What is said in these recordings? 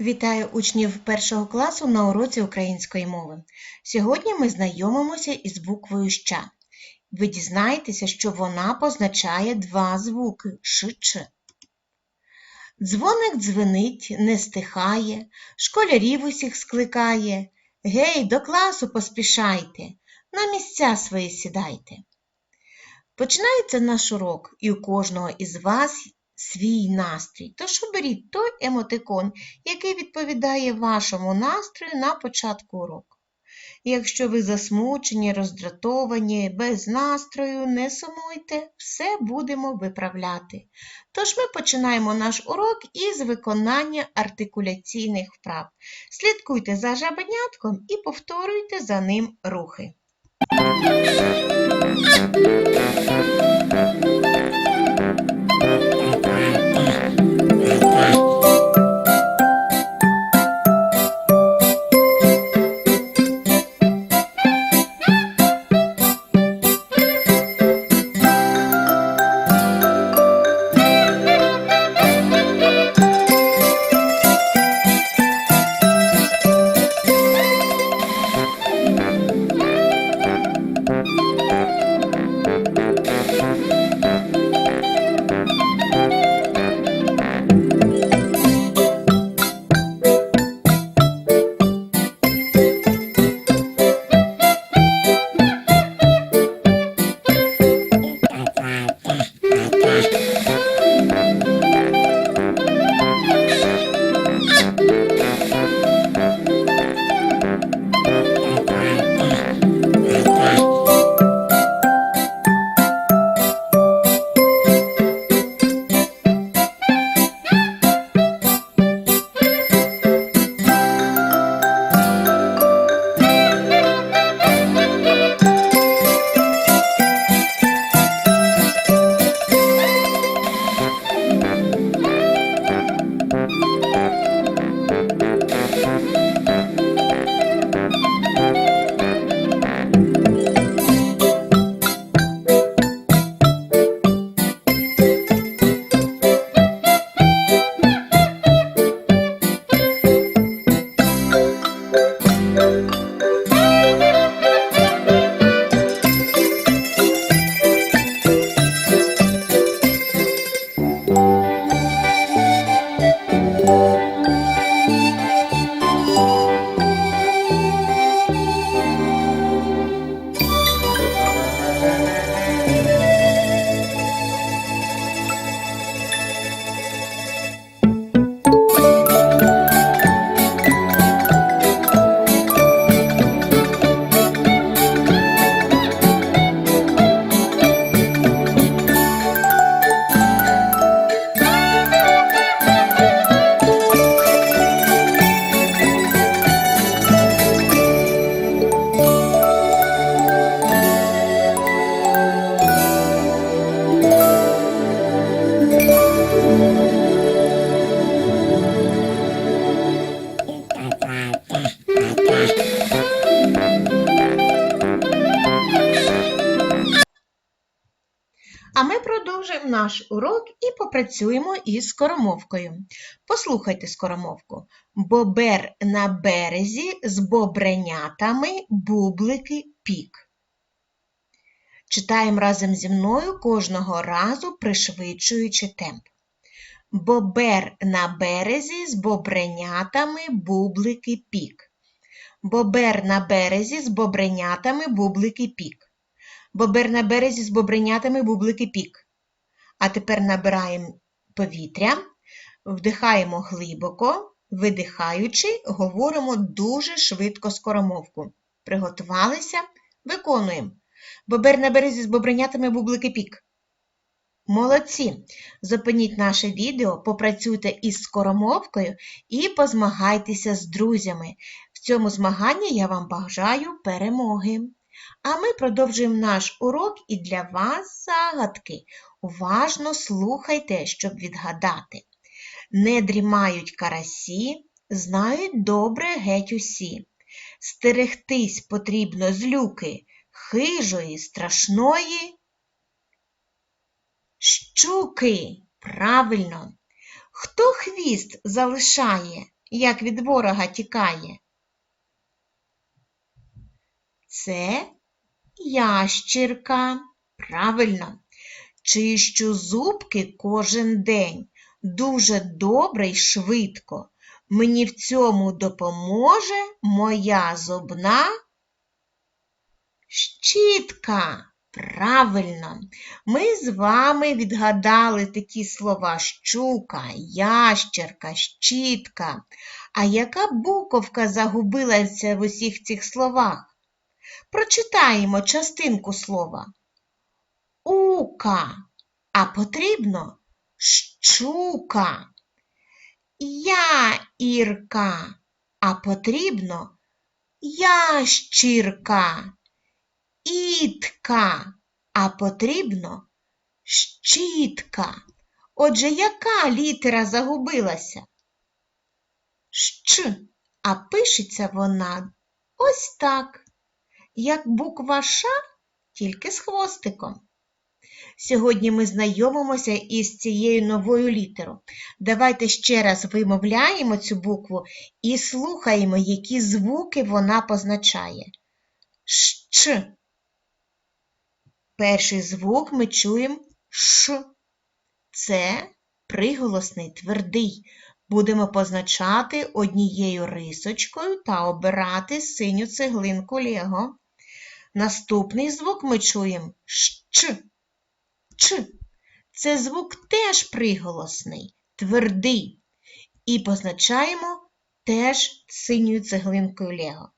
Вітаю учнів першого класу на уроці української мови. Сьогодні ми знайомимося із буквою ща. Ви дізнаєтеся, що вона позначає два звуки ш ч. Дзвоник дзвенить, не стихає, школярів усіх скликає. Гей, до класу поспішайте, на місця свої сідайте. Починається наш урок, і у кожного із вас свій настрій. Тож оберіть той емотикон, який відповідає вашому настрою на початку уроку. Якщо ви засмучені, роздратовані, без настрою, не сумуйте, все будемо виправляти. Тож ми починаємо наш урок із виконання артикуляційних вправ. Слідкуйте за жабенятком і повторюйте за ним рухи. Ми продовжуємо наш урок і попрацюємо із скоромовкою. Послухайте скоромовку. Бобер на березі з бобренятами бублики пік. Читаємо разом зі мною кожного разу пришвидшуючи темп. Бобер на березі з бобренятами бублики пік. Бобер на березі з бобренятами бублики пік. Бобер на березі з бобринятами бублики пік. А тепер набираємо повітря, вдихаємо глибоко, видихаючи, говоримо дуже швидко скоромовку. Приготувалися? Виконуємо. Бобер на березі з бобринятами бублики пік. Молодці! Зупиніть наше відео, попрацюйте із скоромовкою і позмагайтеся з друзями. В цьому змаганні я вам бажаю перемоги. А ми продовжуємо наш урок і для вас загадки. Уважно слухайте, щоб відгадати. Не дрімають карасі, знають добре геть усі. Стерегтись потрібно з люки хижої, страшної. Щуки, правильно. Хто хвіст залишає, як від ворога тікає? Це ящірка. Правильно. Чищу зубки кожен день. Дуже добре й швидко. Мені в цьому допоможе моя зубна щітка. Правильно, ми з вами відгадали такі слова щука, ящерка, щітка. А яка буковка загубилася в усіх цих словах? Прочитаємо частинку слова. Ука, а потрібно щука. Яірка, а потрібно ящірка. Ітка, а потрібно щітка. Отже, яка літера загубилася? Щ, а пишеться вона ось так, як буква Ш, тільки з хвостиком. Сьогодні ми знайомимося із цією новою літерою. Давайте ще раз вимовляємо цю букву і слухаємо, які звуки вона позначає. Щ. Перший звук ми чуємо Ш. Це приголосний твердий. Будемо позначати однією рисочкою та обирати синю цеглинку Лего. Наступний звук ми чуємо Щ. Ч. Це звук теж приголосний, твердий. І позначаємо теж синьою цеглинкою Лего.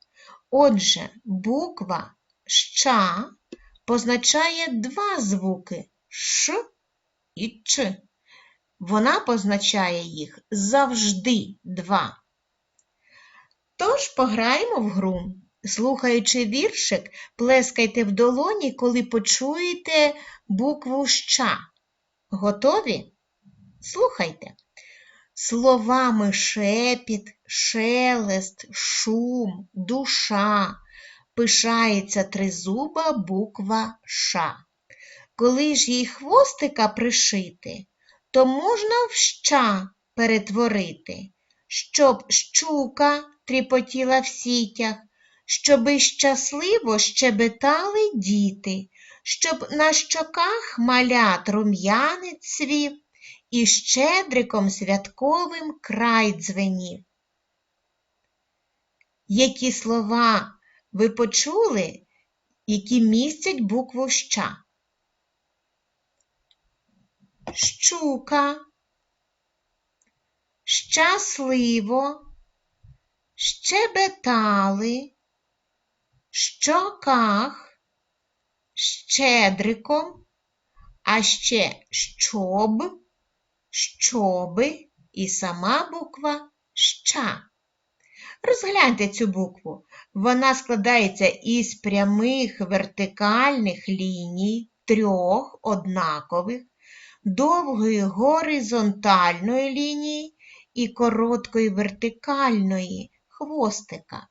Отже, буква Ща позначає два звуки Ш і Ч. Вона позначає їх завжди два. Тож пограємо в гру. Слухаючи віршик, плескайте в долоні, коли почуєте букву ща. Готові? Слухайте. Словами шепіт, шелест, шум, душа, пишається тризуба буква Ш. Коли ж їй хвостика пришити, то можна в ща перетворити, щоб щука тріпотіла в сітях, щоби щасливо щебетали діти, щоб на щоках малят рум'янець цвів і щедриком святковим край дзвенів. Які слова ви почули, які містять букву ща? Щука, щасливо, щебетали, щоках, щедриком, а ще щоб, щоби і сама буква ща. Розгляньте цю букву. Вона складається із прямих вертикальних ліній, трьох однакових, довгої горизонтальної лінії і короткої вертикальної хвостика.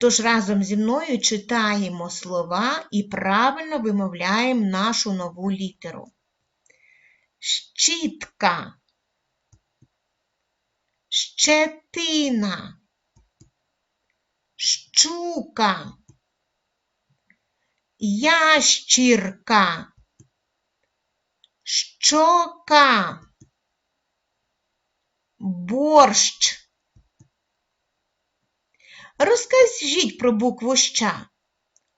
Тож разом зі мною читаємо слова і правильно вимовляємо нашу нову літеру. Щітка, щетина, щука, ящірка, щока, борщ. Розкажіть про букву ща.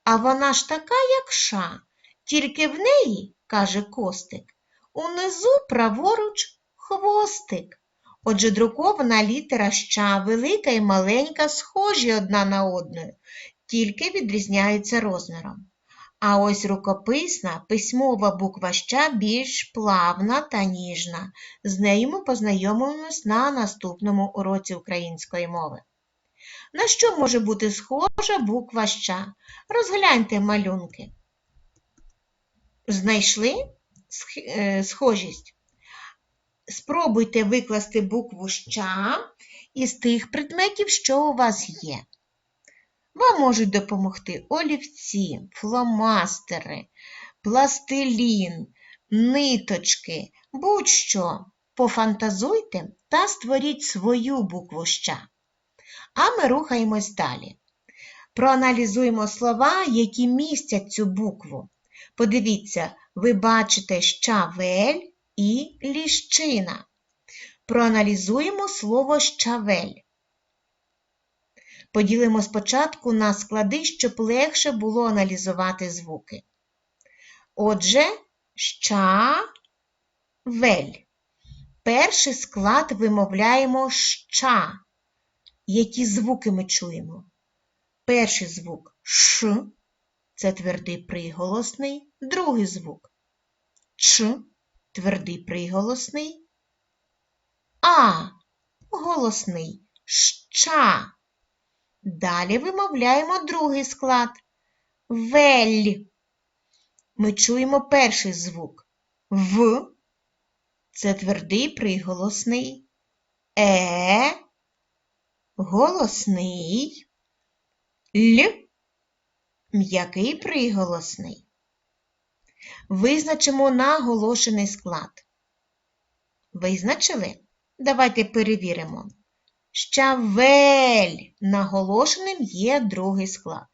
А вона ж така, як ша, тільки в неї, каже Костик, унизу праворуч хвостик. Отже, друкована літера ща велика і маленька, схожі одна на одну, тільки відрізняються розміром. А ось рукописна письмова буква ща більш плавна та ніжна. З нею ми познайомимось на наступному уроці української мови. На що може бути схожа буква ща? Розгляньте малюнки. Знайшли е, схожість? Спробуйте викласти букву ща із тих предметів, що у вас є. Вам можуть допомогти олівці, фломастери, пластилін, ниточки, будь-що. пофантазуйте та створіть свою букву ща. А ми рухаємось далі. Проаналізуємо слова, які містять цю букву. Подивіться, ви бачите щавель і ліщина. Проаналізуємо слово щавель. Поділимо спочатку на склади, щоб легше було аналізувати звуки. Отже, щавель. Перший склад вимовляємо ща. Які звуки ми чуємо? Перший звук ш, це твердий приголосний, другий звук ч, твердий приголосний, а голосний ща. Далі вимовляємо другий склад вель. Ми чуємо перший звук в, це твердий приголосний, е, голосний, л, м'який приголосний. Визначимо наголошений склад. Визначили? Давайте перевіримо. Щавель наголошеним є другий склад.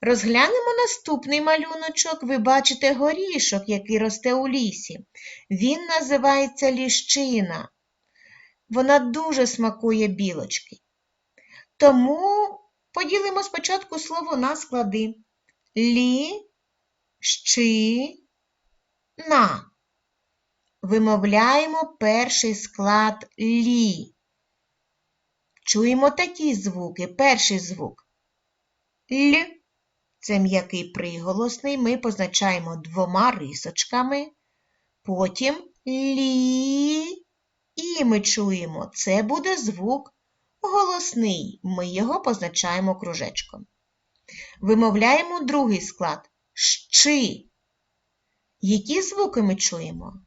Розглянемо наступний малюночок. Ви бачите горішок, який росте у лісі. Він називається ліщина. Вона дуже смакує білочки. Тому поділимо спочатку слово на склади. Лі, щи, на. Вимовляємо перший склад лі. Чуємо такі звуки. Перший звук Л. Це м'який приголосний. Ми позначаємо двома рисочками. Потім лі. І ми чуємо, це буде звук голосний. Ми його позначаємо кружечком. Вимовляємо другий склад щи. Які звуки ми чуємо?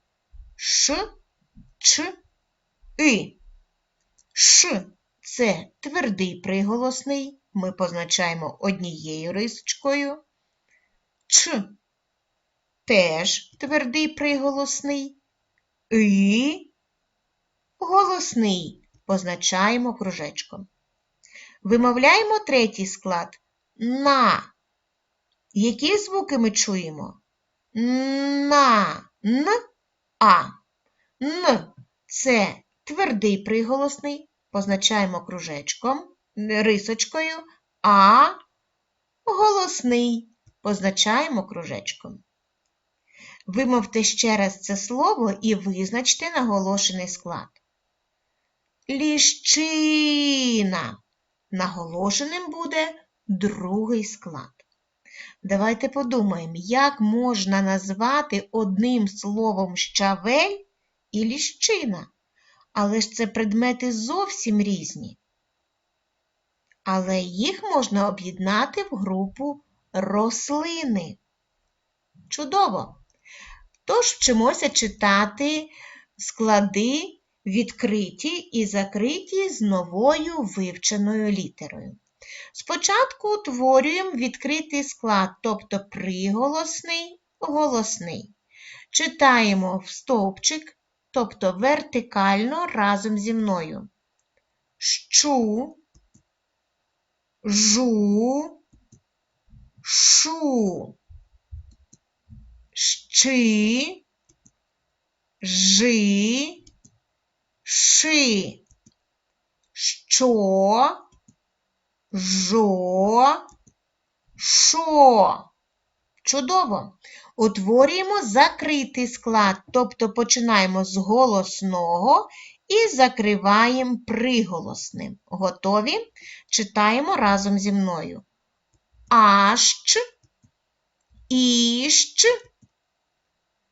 Ш, Ч, И. Ш це твердий приголосний. Ми позначаємо однією рисочкою. Ч теж твердий приголосний. І голосний позначаємо кружечком. Вимовляємо третій склад на. Які звуки ми чуємо? На, н, а. Н це твердий приголосний, позначаємо кружечком, рисочкою, а голосний позначаємо кружечком. Вимовте ще раз це слово і визначте наголошений склад. Ліщина. Наголошеним буде другий склад. Давайте подумаємо, як можна назвати одним словом щавель і ліщина. Але ж це предмети зовсім різні. Але їх можна об'єднати в групу рослини. Чудово! Тож вчимося читати склади відкриті і закриті з новою вивченою літерою. Спочатку утворюємо відкритий склад, тобто приголосний, голосний. Читаємо в стовпчик, тобто вертикально разом зі мною. Щу, жу, шу, щи, жи, ши, що, жо, шо. Чудово! Утворюємо закритий склад, тобто починаємо з голосного і закриваємо приголосним. Готові? Читаємо разом зі мною. Ащ, іщ,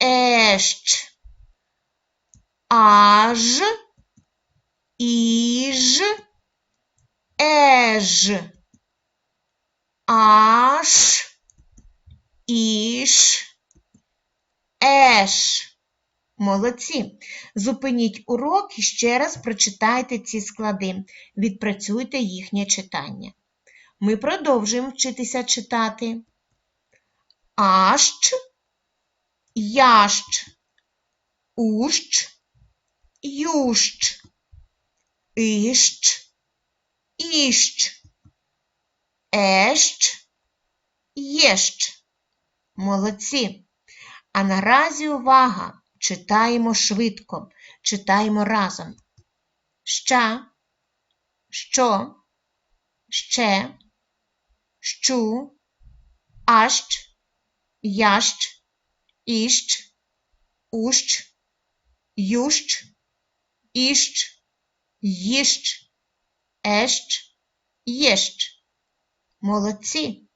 ещ, аж, іж, еж, аш, іш, еш. Молодці. Зупиніть урок і ще раз прочитайте ці склади. Відпрацюйте їхнє читання. Ми продовжуємо вчитися читати. Ащ, ящ, ущ, ющ, іщ, іщ, ещ, єщ. Молодці. А наразі увага! Читаємо швидко, читаємо разом. Ща, що, ще, щу, ащ, ящ, іщ, ущ, ющ, іщ, їщ, ещ, єщ. Молодці.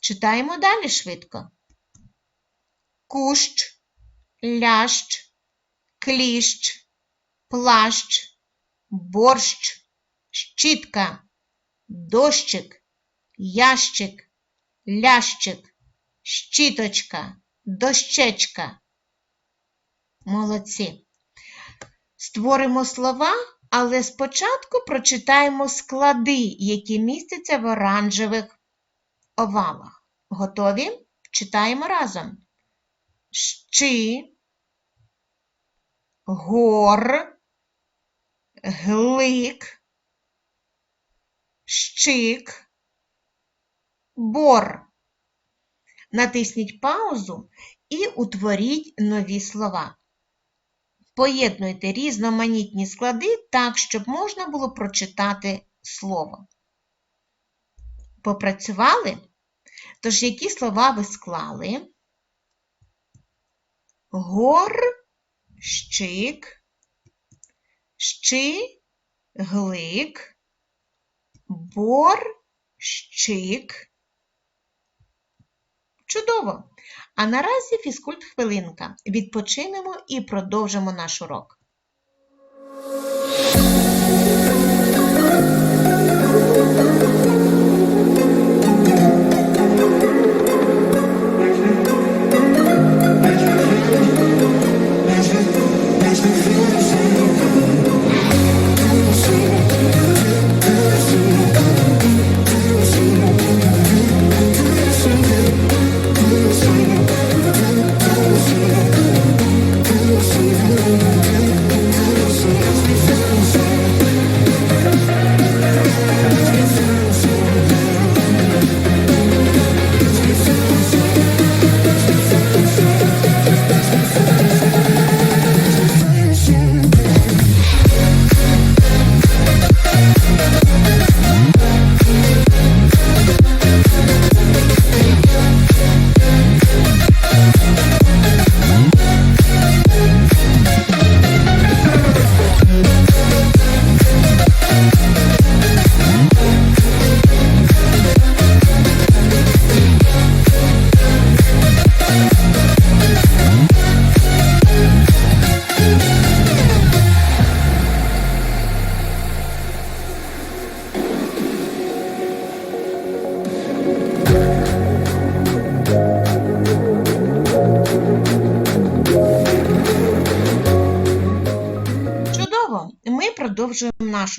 Читаємо далі швидко. Кущ, лящ, кліщ, плащ, борщ, щітка, дощик, ящик, лящик, щіточка, дощечка. Молодці. Створимо слова, але спочатку прочитаємо склади, які містяться в оранжевих овалах. Готові? Читаємо разом. Щи, гор, глик, щик, бор. Натисніть паузу і утворіть нові слова. Поєднуйте різноманітні склади так, щоб можна було прочитати слово. Попрацювали? Тож, які слова ви склали? Гор, щик, щи, глик, бор, щик. Чудово! А наразі фізкульт хвилинка. Відпочинемо і продовжимо наш урок.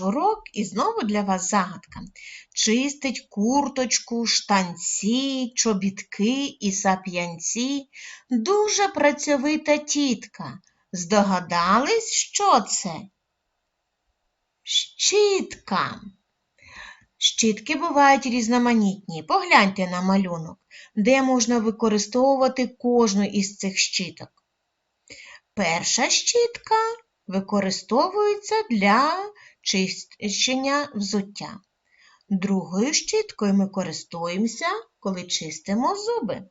Урок і знову для вас загадка. Чистить курточку, штанці, чобітки і сап'янці. Дуже працьовита тітка. Здогадались, що це? Щітка. Щітки бувають різноманітні. Погляньте на малюнок, де можна використовувати кожну із цих щіток. Перша щітка використовується для чищення взуття. Другою щіткою ми користуємося, коли чистимо зуби.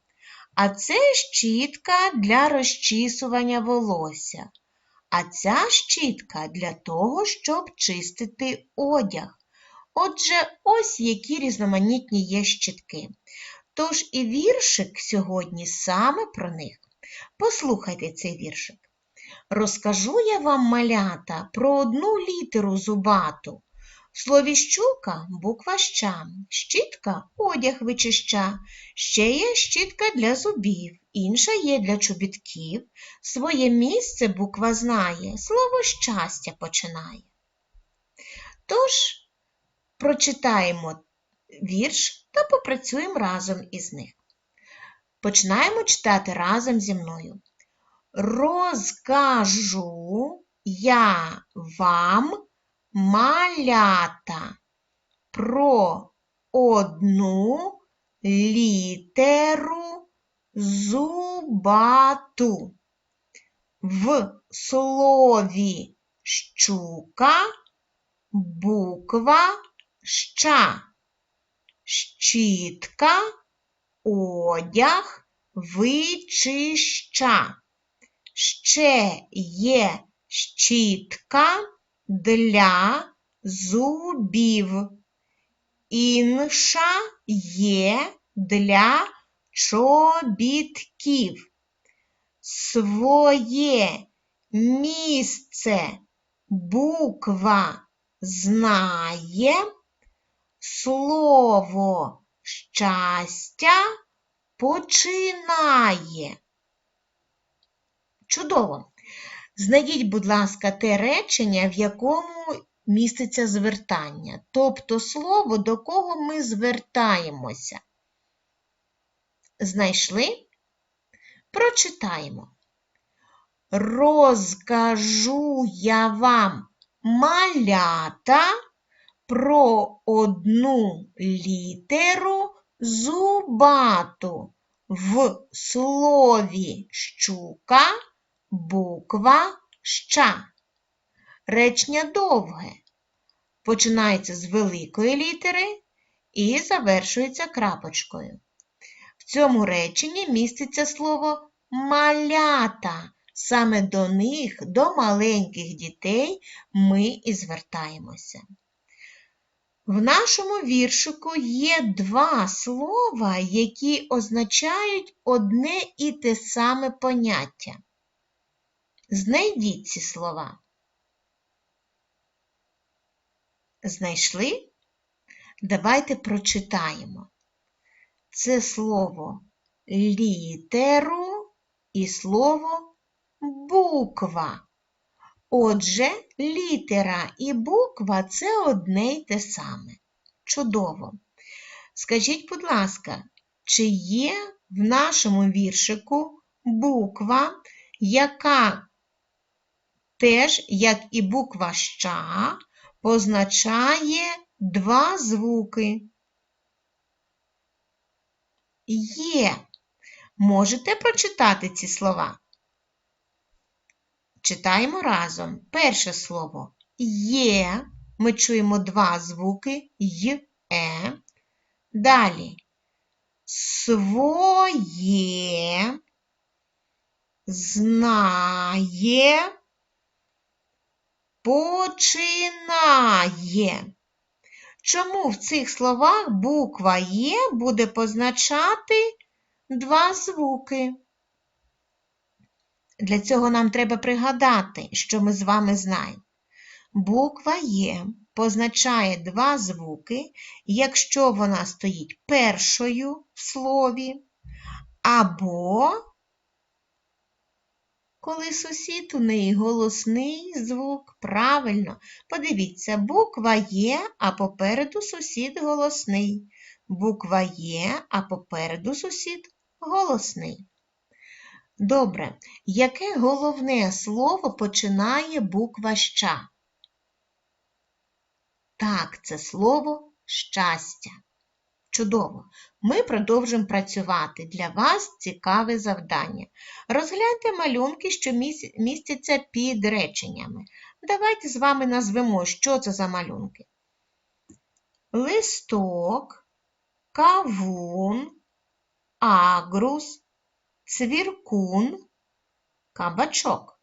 А це щітка для розчісування волосся. А ця щітка для того, щоб чистити одяг. Отже, ось які різноманітні є щітки. Тож і віршик сьогодні саме про них. Послухайте цей віршик. Розкажу я вам, малята, про одну літеру зубату. В слові щука буква ща, щітка одяг вичища, ще є щітка для зубів, інша є для чобітків. Своє місце буква знає, слово щастя починає. Тож, прочитаємо вірш та попрацюємо разом із них. Починаємо читати разом зі мною. Розкажу я вам, малята, про одну літеру зубату. В слові щука буква ща, щітка, одяг, вичища. Ще є щітка для зубів. Інша є для чобітків. Своє місце буква знає, слово щастя починає. Чудово! Знайдіть, будь ласка, те речення, в якому міститься звертання, тобто слово, до кого ми звертаємося. Знайшли? Прочитаємо. Розкажу я вам малята про одну літеру зубату в слові щука буква ща. Речення довге. Починається з великої літери і завершується крапочкою. В цьому реченні міститься слово малята. Саме до них, до маленьких дітей, ми і звертаємося. В нашому віршику є два слова, які означають одне і те саме поняття. Знайдіть ці слова. Знайшли? Давайте прочитаємо. Це слово літеру і слово буква. Отже, літера і буква це одне й те саме. Чудово. Скажіть, будь ласка, чи є в нашому віршику буква, яка теж, як і буква ща, позначає два звуки? Є. Можете прочитати ці слова? Читаємо разом. Перше слово є. Ми чуємо два звуки й, е. Далі своє, знає, починає. Чому в цих словах буква Є буде позначати два звуки? Для цього нам треба пригадати, що ми з вами знаємо. Буква Є позначає два звуки, якщо вона стоїть першою в слові, або коли сусід у неї голосний звук. Правильно, подивіться, буква Є, а попереду сусід голосний. Буква Є, а попереду сусід голосний. Добре, яке головне слово починає буква ща? Так, це слово щастя. Чудово! Ми продовжимо працювати. Для вас цікаве завдання. Розгляньте малюнки, що містяться під реченнями. Давайте з вами назвемо, що це за малюнки. Листок, кавун, агрус, цвіркун, кабачок.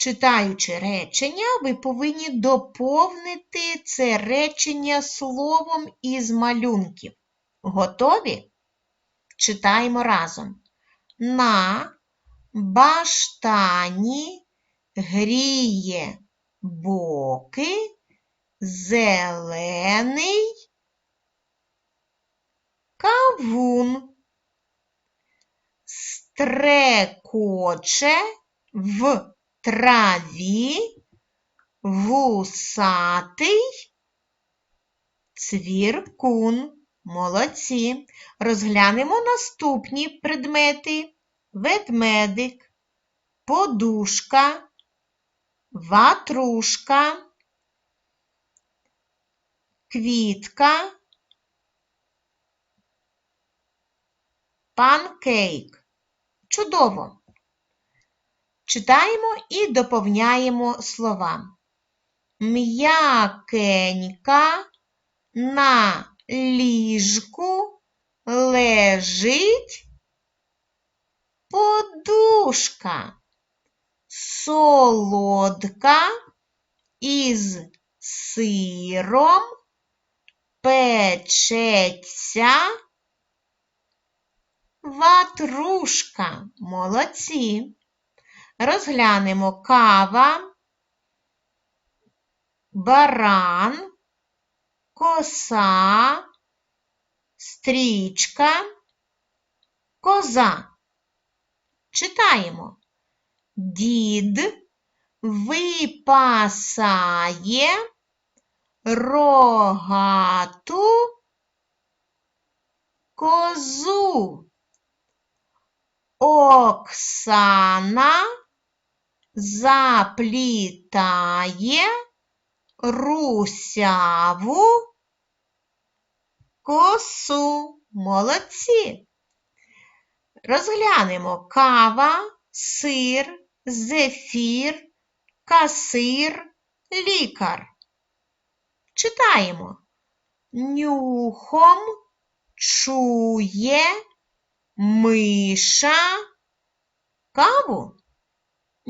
Читаючи речення, ви повинні доповнити це речення словом із малюнків. Готові? Читаємо разом. На баштані гріє боки, зелений кавун, стрекоче в траві вусатий цвіркун. Молодці. Розглянемо наступні предмети: ведмедик, подушка, ватрушка, квітка, панкейк. Чудово! Читаємо і доповняємо слова. М'якенька на ліжку лежить подушка. Солодка із сиром печеться ватрушка. Молодці. Розглянемо кава, баран, коса, стрічка, коза. Читаємо. Дід випасає рогату козу. Оксана заплітає русяву косу. Молодці. Розглянемо кава, сир, зефір, касир, лікар. Читаємо. Нюхом чує миша каву?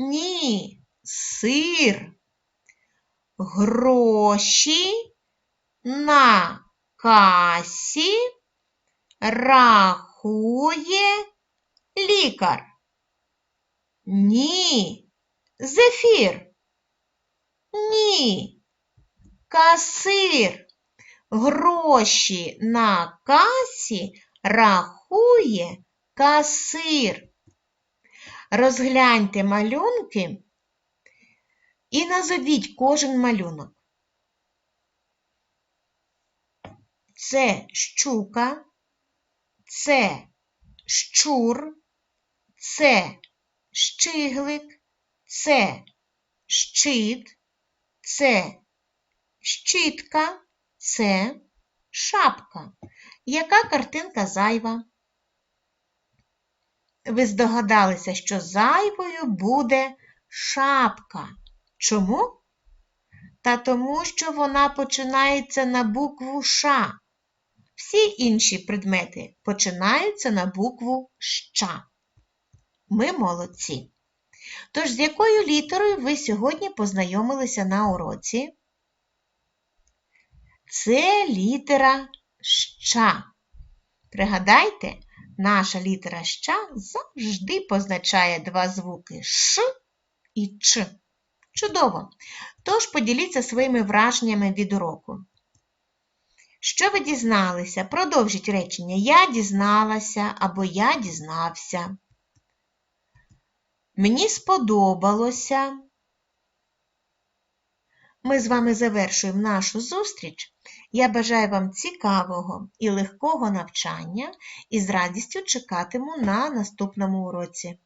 Ні, сир. Гроші на касі рахує лікар. Ні, зефір. Ні, касир. Гроші на касі рахує касир. Розгляньте малюнки і назовіть кожен малюнок. Це щука, це щур, це щиглик, це щит, це щітка, це шапка. Яка картинка зайва? Ви здогадалися, що зайвою буде шапка. Чому? Та тому, що вона починається на букву Ш. Всі інші предмети починаються на букву Щ. Ми молодці. Тож, з якою літерою ви сьогодні познайомилися на уроці? Це літера Щ. Пригадайте, наша літера Щ завжди позначає два звуки Ш і Ч. Чудово! Тож поділіться своїми враженнями від уроку. Що ви дізналися? Продовжіть речення Я дізналася або Я дізнався. Мені сподобалося. Ми з вами завершуємо нашу зустріч. Я бажаю вам цікавого і легкого навчання і з радістю чекатиму на наступному уроці.